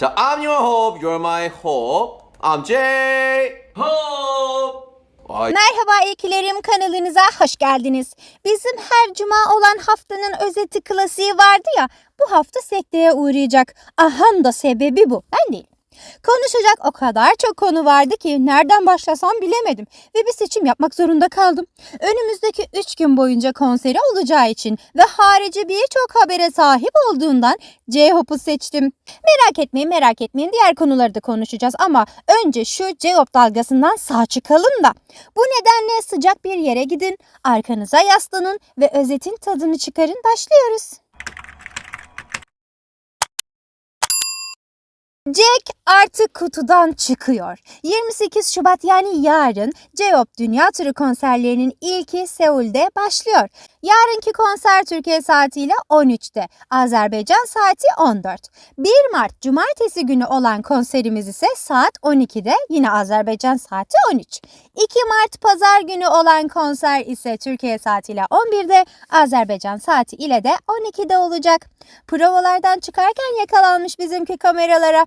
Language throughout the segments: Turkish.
자, I'm your hope, you're my hope. I'm Jay. Hope. Ay, Merhaba ilkilerim kanalınıza hoş geldiniz. Bizim her cuma olan haftanın özeti klasiği vardı ya bu hafta sekteye uğrayacak. Ahan da sebebi bu ben değil. Konuşacak o kadar çok konu vardı ki nereden başlasam bilemedim ve bir seçim yapmak zorunda kaldım. Önümüzdeki 3 gün boyunca konseri olacağı için ve harici birçok habere sahip olduğundan J-Hope'u seçtim. Merak etmeyin merak etmeyin diğer konuları da konuşacağız ama önce şu J-Hope dalgasından sağ çıkalım da. Bu nedenle sıcak bir yere gidin, arkanıza yaslanın ve özetin tadını çıkarın başlıyoruz. Jack artık kutudan çıkıyor. 28 Şubat yani yarın J-Hope Dünya Turu konserlerinin ilki Seul'de başlıyor. Yarınki konser Türkiye saatiyle 13'te, Azerbaycan saati 14. 1 Mart Cumartesi günü olan konserimiz ise saat 12'de yine Azerbaycan saati 13. 2 Mart Pazar günü olan konser ise Türkiye saatiyle 11'de, Azerbaycan saati ile de 12'de olacak. Provalardan çıkarken yakalanmış bizimki kameralara.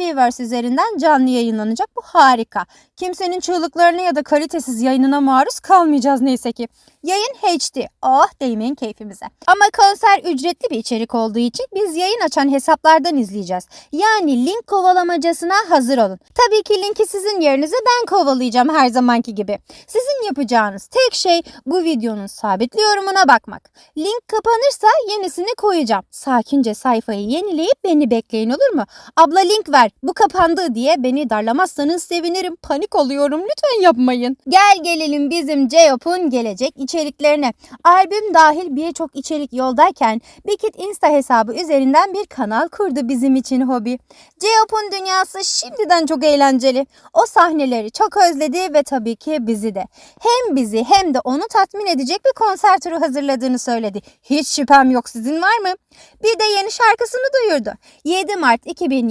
Weverse üzerinden canlı yayınlanacak. Bu harika. Kimsenin çığlıklarına ya da kalitesiz yayınına maruz kalmayacağız neyse ki. Yayın HD. Oh değmeyin keyfimize. Ama konser ücretli bir içerik olduğu için biz yayın açan hesaplardan izleyeceğiz. Yani link kovalamacasına hazır olun. Tabii ki linki sizin yerinize ben kovalayacağım her zamanki gibi. Sizin yapacağınız tek şey bu videonun sabitli yorumuna bakmak. Link kapanırsa yenisini koyacağım. Sakince sayfayı yenileyip beni bekleyin olur mu? Abla link ver bu kapandı diye beni darlamazsanız sevinirim. Panik oluyorum lütfen yapmayın. Gel gelelim bizim J-Hope'un gelecek içeriklerine. Albüm dahil birçok içerik yoldayken Bikit Insta hesabı üzerinden bir kanal kurdu bizim için hobi. J-Hope'un dünyası şimdiden çok eğlenceli. O sahneleri çok özledi ve tabii ki bizi de. Hem bizi hem de onu tatmin edecek bir konser turu hazırladığını söyledi. Hiç şüphem yok sizin var mı? Bir de yeni şarkısını duyurdu. 7 Mart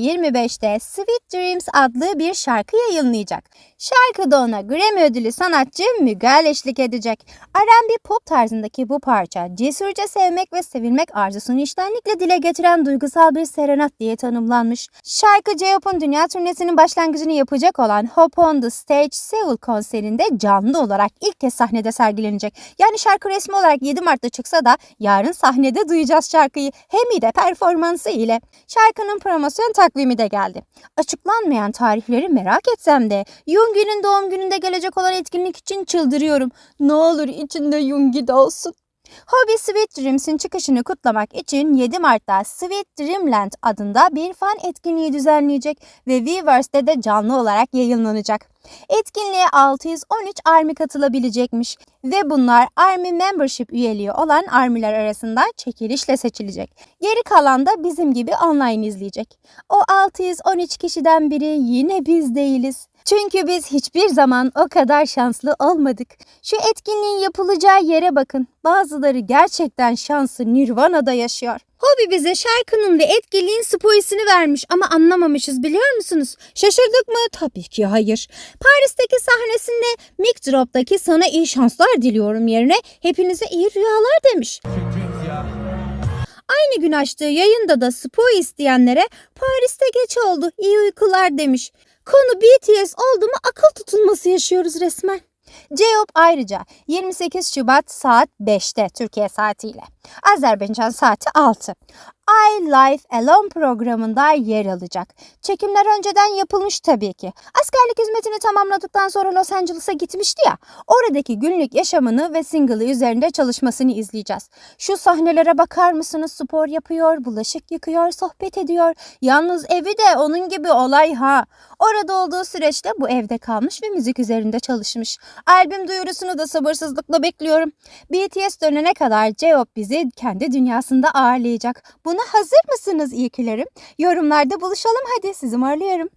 2025'te Sweet Dreams adlı bir şarkı yayınlayacak. Şarkıda ona Grammy ödülü sanatçı Mügal eşlik edecek. R&B pop tarzındaki bu parça cesurca sevmek ve sevilmek arzusunu içtenlikle dile getiren duygusal bir serenat diye tanımlanmış. Şarkı J-Hope'un dünya turnesinin başlangıcını yapacak olan Hop on the Stage Seoul konserinde canlı olarak ilk kez sahnede sergilenecek. Yani şarkı resmi olarak 7 Mart'ta çıksa da yarın sahnede duyacağız şarkıyı. Hem de performansı ile. Şarkının promosyon takvimi de geldi. Açıklanmayan tarihleri merak etsem de Yoongi'nin doğum gününde gelecek olan etkinlik için çıldırıyorum. Ne olur içinde Yoongi de olsun. Hobby Sweet Dreams'in çıkışını kutlamak için 7 Mart'ta Sweet Dreamland adında bir fan etkinliği düzenleyecek ve Weverse'de de canlı olarak yayınlanacak. Etkinliğe 613 ARMY katılabilecekmiş ve bunlar ARMY Membership üyeliği olan ARMY'ler arasından çekilişle seçilecek. Geri kalan da bizim gibi online izleyecek. O 613 kişiden biri yine biz değiliz. Çünkü biz hiçbir zaman o kadar şanslı olmadık. Şu etkinliğin yapılacağı yere bakın. Bazıları gerçekten şansı Nirvana'da yaşıyor. Hobi bize şarkının ve etkinliğin spoisini vermiş ama anlamamışız biliyor musunuz? Şaşırdık mı? Tabii ki hayır. Paris'teki sahnesinde Mic Drop'taki sana iyi şanslar diliyorum yerine hepinize iyi rüyalar demiş. Aynı gün açtığı yayında da spoi isteyenlere Paris'te geç oldu iyi uykular demiş. Konu BTS oldu mu akıl tutulması yaşıyoruz resmen. J-Hope ayrıca 28 Şubat saat 5'te Türkiye saatiyle. Azerbaycan saati 6. I Life Alone programında yer alacak. Çekimler önceden yapılmış tabii ki. Askerlik hizmetini tamamladıktan sonra Los Angeles'a gitmişti ya. Oradaki günlük yaşamını ve single'ı üzerinde çalışmasını izleyeceğiz. Şu sahnelere bakar mısınız? Spor yapıyor, bulaşık yıkıyor, sohbet ediyor. Yalnız evi de onun gibi olay ha. Orada olduğu süreçte bu evde kalmış ve müzik üzerinde çalışmış. Albüm duyurusunu da sabırsızlıkla bekliyorum. BTS dönene kadar J-Hope bizi kendi dünyasında ağırlayacak. Buna hazır mısınız ilkilerim? Yorumlarda buluşalım hadi sizi ağırlıyorum.